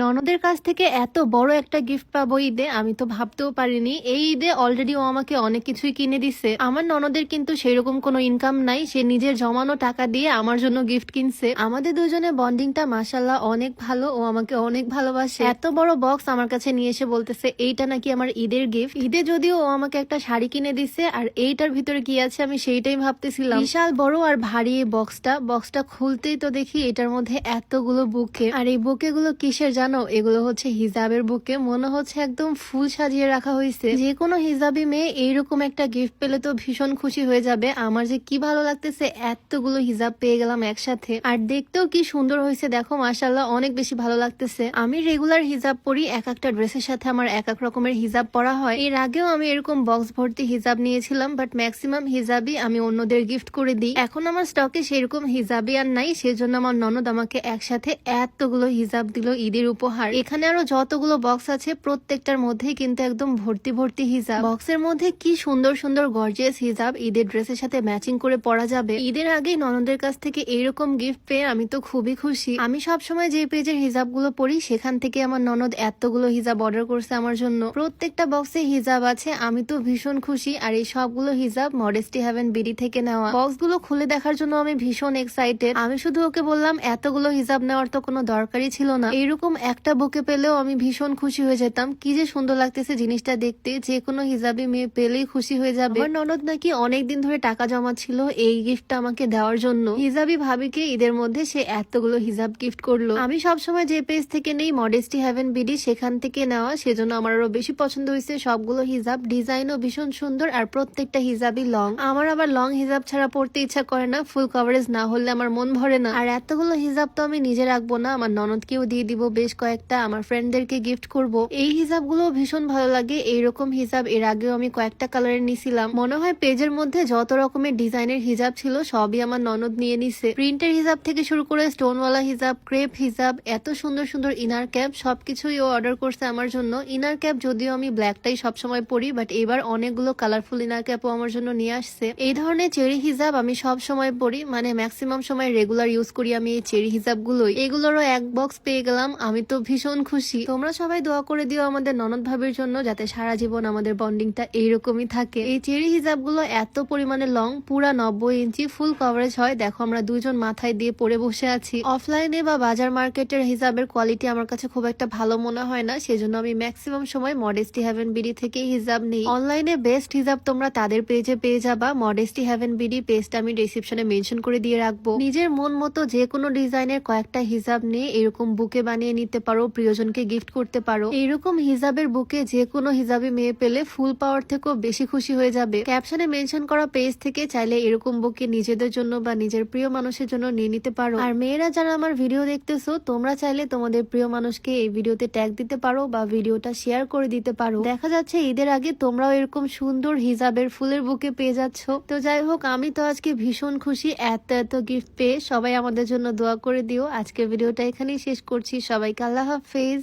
ননদের কাছ থেকে এত বড় একটা গিফট পাবো ঈদে, আমি তো ভাবতেও পারিনি। এই ঈদে অলরেডি ও আমাকে অনেক কিছুই কিনে দিছে। আমার ননদের কিন্তু সেরকম কোনো ইনকাম নাই, সে নিজের জমানো টাকা দিয়ে আমার জন্য গিফট কিনছে। আমাদের দুজনের বন্ডিংটা মাসাল্লাহ অনেক ভালো, ও আমাকে অনেক ভালোবাসে। এত বড় বক্স আমার কাছে নিয়ে এসে বলতেছে, এইটা নাকি আমার ঈদের গিফট ঈদে যদিও ও আমাকে একটা শাড়ি কিনে দিছে, আর এইটার ভিতরে কি আছে আমি সেইটাই ভাবতেছিলাম। বিশাল বড় আর ভারী বক্সটা বক্সটা খুলতেই তো দেখি এটার মধ্যে এতগুলো বুকে। আর এই বুকে গুলো কিসের জানো, এগুলো হচ্ছে হিজাবের বুকে মনে হচ্ছে একদম ফুল সাজিয়ে রাখা হয়েছে যে কোনো হিজাবি মেয়ে এইরকম একটা গিফট পেলে তো ভীষণ খুশি হয়ে যাবে। আমার যে কি ভালো লাগতেছে, এতগুলো হিজাব পেয়ে গেলাম একসাথে। আর দেখতেও কি সুন্দর হয়েছে দেখো মাসাল্লাহ অনেক বেশি ভালো লাগতেছে। আমি রেগুলার হিজাব পরি, এক একটা ড্রেসের সাথে আমার এক এক রকমের হিজাব পরা হয়। এর আগেও আমি এরকম বক্স ভর্তি হিজাব নিয়েছিলাম বাট ম্যাক্সিমাম হিজাবই আমি অন্যদের গিফট করে দিই। এখন আমার স্টকে সেরকম হিজাবই আর নাই, সেজন্য আমার ননদ আমাকে একসাথে এতগুলো হিজাব দিল ঈদের উপহার। এখানে আরও যতগুলো বক্স আছে, প্রত্যেকটার মধ্যেই কিন্তু একদম ভর্তি ভর্তি হিজাব। বক্সের মধ্যে কি সুন্দর সুন্দর গর্জিয়াস হিজাব ঈদের ড্রেসের সাথে ম্যাচিং করে পরা যাবে। ঈদের আগেই ননদের কাছ থেকে এইরকম গিফট পেয়ে আমি তো খুবই খুশি। আমি সব সময় যে পেজের হিজাবগুলো পরি, সেখান থেকে আমার ননদ এতগুলো হিজাব অর্ডার করছে আমার জন্য। প্রত্যেকটা বক্সে হিজাব আছে, আমি তো ভীষণ খুশি। আর এই সবগুলো হিজাব মডেস্টি হ্যাভেন বিডি থেকে নেওয়া। বক্সগুলো খুলে দেখার জন্য আমি ভীষণ এক্সাইটেড আমি শুধু ওকে বললাম, এতগুলো হিজাব নেওয়ার তো কোনো দরকারই ছিল না। এইরকম একটা বুকে পেলেও আমি ভীষণ খুশি হয়ে যেতাম। কি যে সুন্দর লাগতেছে জিনিসটা দেখতে। যে কোনো হিজাবি মেয়ে পেলেই খুশি হয়ে যাবে। আমার ননদ নাকি অনেক দিন ধরে টাকা জমা ছিল এই গিফটটা আমাকে দেওয়ার জন্য। হিজাবি ভাবিকে ঈদের মধ্যে সে এতগুলো হিজাব গিফট করল। আমি সবসময় যে পেজ থেকে নেই মডেস্টি হ্যাভেন বিডি সেখান থেকে নেওয়া, সেজন্য আমার আরও বেশি পছন্দ হয়েছে সবগুলো হিজাব। ডিজাইনও ভীষণ সুন্দর আর প্রত্যেকটা হিজাবই লং আমার আবার লং হিজাব ছাড়া পড়তে ইচ্ছা করে না। ফুল কভারেজ না হলে আমার মন ভরে না। আর এতগুলো হিজাব তো আমি নিজে রাখব না। আমার ননদকেও দিয়ে দিব বেশ কয়েকটা আমার ফ্রেন্ডদেরকে গিফট করব। এই হিজাবগুলো ভীষণ ভালো লাগে। এইরকম হিজাব এর আগেও আমি কয়েকটা কালারের নিছিলাম। মনে হয় পেজের মধ্যে যত রকমের ডিজাইনের হিজাব ছিল, সবই আমার ননদ নিয়ে নিছে। প্রিন্টের হিজাব থেকে শুরু করে স্টোনওয়ালা হিজাব ক্রেপ হিজাব এত সুন্দর সুন্দর ইনার ক্যাপ সবকিছুই ও অর্ডার করছে আমার জন্য। ইনার ক্যাপ যদিও আমি ব্ল্যাকটাই সবসময় পরি বাট এবার অনেকগুলো কালারফুল ইনার ক্যাপও আমার জন্য নিয়ে আসছে। এই ধরনের চেরি হিজাব আমি সব সময় পরি মানে ম্যাক্সিমাম সময় রেগুলার ইউজ করি আমি এই চেরি হিজাব গুলোই এগুলোরও এক বক্স পেয়ে গেলাম। আমি তো ভীষণ খুশি। তোমরা সবাই দোয়া করে দিও আমাদের ননদ ভাবির জন্য, যাতে সারা জীবন আমাদের বন্ডিংটা এইরকমই থাকে। এই চেরি হিজাবগুলো এত পরিমাণে লং, পুরা নব্বই ইঞ্চি, ফুল কভারেজ হয়। দেখো, আমরা দুজন মাথায় দিয়ে পরে বসে আছি। অফলাইনে বা বাজার মার্কেটের হিসাবের কোয়ালিটি আমার কাছে খুব একটা ভালো মনে হয় না। সেজন্য আমি ম্যাক্সিমাম সময় মডেস্টি হ্যাভেন বিডি থেকে হিজাব নেই। অনলাইনে বেস্ট হিজাব তোমরা তাদের পেজে পেয়ে যাবা। মডেস্টি হ্যাভেন বিডি পেজটা আমি ডিসক্রিপশনে মেনশন করে দিয়ে রাখব। নিজের মন মতো যে কোনো ডিজাইনের কয়েকটা হিজাব নিয়ে এরকম বুকে বানিয়ে নিতে পারো, প্রিয়জনকে গিফট করতে পারো। এইরকম হিজাবের বুকে যে কোনো হিজাবি মেয়ে পেলে ফুল পাওয়ার থেকেও বেশি খুশি হয়ে যাবে। ক্যাপশনে মেনশন করা পেজ থেকে চাইলে এরকম বুকে নিজেদের জন্য বা নিজের প্রিয় মানুষের জন্য নিয়ে নিতে পারো। আর মেয়েরা যারা আমার ভিডিও দেখতেছো, তোমরা চাইলে তোমাদের প্রিয় মানুষকে এই ভিডিওতে ট্যাগ দিতে পারো বা ভিডিওটা শেয়ার করে দিতে পারো। দেখা যাচ্ছে ঈদের আগে তোমরাও এরকম সুন্দর হিজাবের ফুলের বুকে পেয়ে যাচ্ছ। তো যাই হোক, আমি তো আজকে ভীষণ খুশি, এত এত গিফট পেয়ে সবাই আমাদের জন্য দোয়া করে দিও। আজকে ভিডিওটা এখানেই শেষ করছি। সবাইকে আল্লাহ হাফেজ